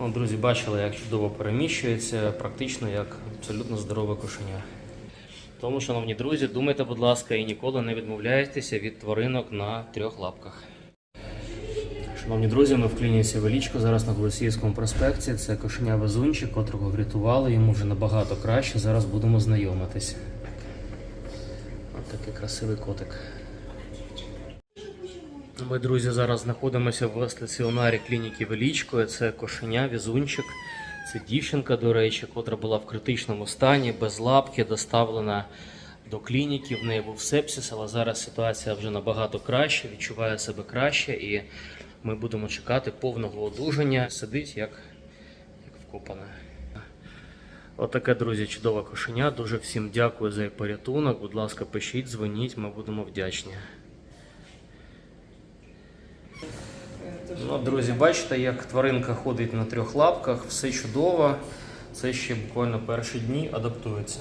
О, друзі, бачили, як чудово переміщується, практично як абсолютно здорове кошеня. Тому, шановні друзі, думайте, будь ласка, і ніколи не відмовляйтеся від тваринок на трьох лапках. Шановні друзі, ми в клініці Велічко зараз на Голосіївському проспекті. Це кошеня везунчик, котрого врятували, йому вже набагато краще. Зараз будемо знайомитись. Ось такий красивий котик. Ми, друзі, зараз знаходимося в стаціонарі клініки Велічко. Це кошеня, візунчик. Це дівчинка, до речі, котра була в критичному стані, без лапки, доставлена до клініки. В неї був сепсис, але зараз ситуація вже набагато краще, відчуває себе краще, і ми будемо чекати повного одужання. Сидить як, як вкопана. Отаке, друзі, чудове кошеня. Дуже всім дякую за порятунок. Будь ласка, пишіть, дзвоніть, ми будемо вдячні. Ну, друзі, бачите, як тваринка ходить на трьох лапках, все чудово. Це ще буквально перші дні адаптується.